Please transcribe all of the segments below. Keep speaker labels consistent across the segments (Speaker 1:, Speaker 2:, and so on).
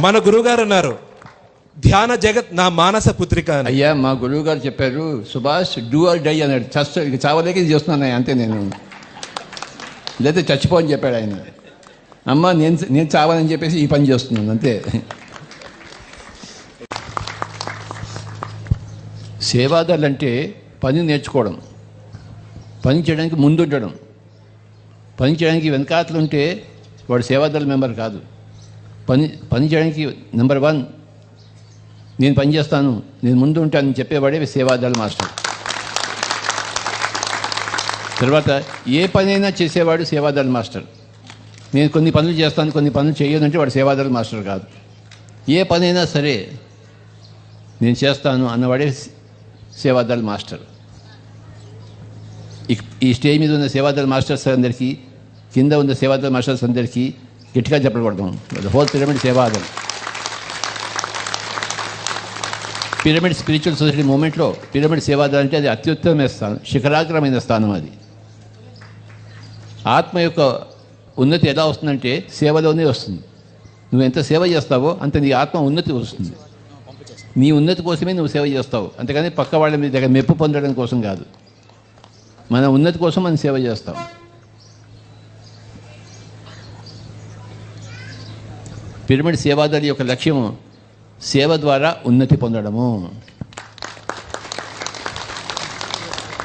Speaker 1: మన గురుగారు అన్నారు ధ్యాన జగత్ నా మానస పుత్రిక
Speaker 2: అయ్యా మా గురువు గారు చెప్పారు సుభాష్ డూ ఆర్ డై అన్నాడు. చస్త ఇక చావలేక ఇది చేస్తున్నాను అంతే నేను. లేదా చచ్చిపో అని చెప్పాడు ఆయన. అమ్మ నేను నేను చావాలని చెప్పేసి ఈ పని చేస్తున్నాను అంతే. సేవాదారులు అంటే పని నేర్చుకోవడం పని చేయడానికి ముందుండడం పని చేయడానికి వెనకాతలు ఉంటే వాడు సేవాదళ మెంబర్ కాదు. పని పని చేయడానికి నెంబర్ వన్ నేను పని చేస్తాను నేను ముందు ఉంటానని చెప్పేవాడే సేవాదళ మాస్టర్. తర్వాత ఏ పనైనా చేసేవాడు సేవాదళ మాస్టర్. నేను కొన్ని పనులు చేస్తాను కొన్ని పనులు చేయనంటే వాడు సేవాదళ మాస్టర్ కాదు. ఏ పనైనా సరే నేను చేస్తాను అన్నవాడే సేవాదళ మాస్టర్. ఈ- ఈ స్టేజ్ మీద ఉన్న సేవాదళ మాస్టర్స్ అందరికీ కింద ఉన్న సేవాదళ మాస్టర్స్ అందరికీ గట్టిగా చెప్పబడతాం హోల్ పిరమిడ్ సేవాదం పిరమిడ్ స్పిరిచువల్ సొసైటీ మూమెంట్లో పిరమిడ్ సేవాదం అంటే అది అత్యుత్తమైన స్థానం శిఖరాగ్రమైన స్థానం అది. ఆత్మ యొక్క ఉన్నతి ఎలా వస్తుందంటే సేవలోనే వస్తుంది. నువ్వు ఎంత సేవ చేస్తావో అంత నీ ఆత్మ ఉన్నతి వస్తుంది. నీ ఉన్నతి కోసమే నువ్వు సేవ చేస్తావు. అంతేకాని పక్క వాళ్ళ మీద దగ్గర మెప్పు పొందడం కోసం కాదు. మన ఉన్నతి కోసం మనం సేవ చేస్తాం. పిరమిడ్ సేవాదారి యొక్క లక్ష్యం సేవ ద్వారా ఉన్నతి పొందడము.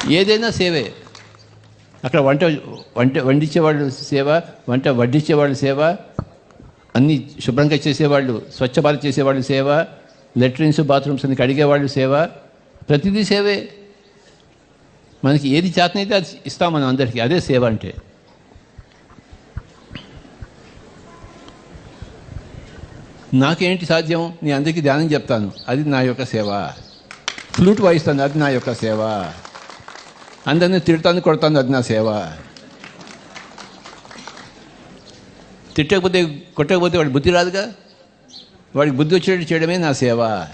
Speaker 2: ఏదైనా సేవే. అక్కడ వంట వంట వండించేవాళ్ళు సేవ వంట వడ్డించేవాళ్ళు సేవ అన్నీ శుభ్రంగా చేసేవాళ్ళు స్వచ్ఛ భారత్ చేసేవాళ్ళు సేవ లెట్రిన్స్ బాత్రూమ్స్ అన్ని కడిగేవాళ్ళు సేవ. ప్రతిదీ సేవే. మనకి ఏది చేతనైతే అది ఇస్తాం మనం అందరికీ. అదే సేవ అంటే. నాకేంటి సాధ్యం? నేను అందరికీ ధ్యానం చెప్తాను. అది నా యొక్క సేవ. ఫ్లూట్ వాయిస్తాను. అది నా యొక్క సేవ. అందరిని తిడతాను కొడతాను. అది నా సేవ. తిట్టకపోతే కొట్టకపోతే వాడి బుద్ధి రాదుగా? వాడికి బుద్ధి వచ్చేటట్టు చేయడమే నా సేవ.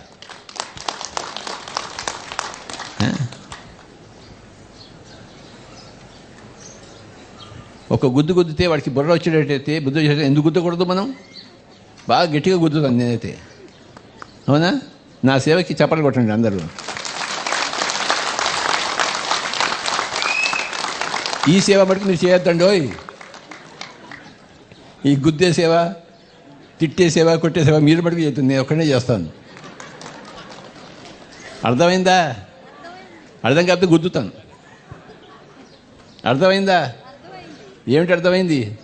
Speaker 2: ఒక గుద్దు గుద్దితే వాడికి బుర్ర వచ్చేటట్టయితే బుద్ధి వచ్చేటట్టు ఎందుకు గుద్దకూడదు మనం? బాగా గట్టిగా గుద్దుతాను నేనైతే. అవునా? నా సేవకి చప్పట్లు కొట్టండి అందరూ. ఈ సేవ మటుకు మీరు చేయొద్దండి ఓయ్. ఈ గుద్దే సేవ తిట్టే సేవ కొట్టే సేవ మీరు మటుకు చేస్తుంది నేను ఒక్కడే చేస్తాను. అర్థమైందా? అర్థం కాకపోతే గుద్దుతాను. అర్థమైందా? ఏమిటి అర్థమైంది?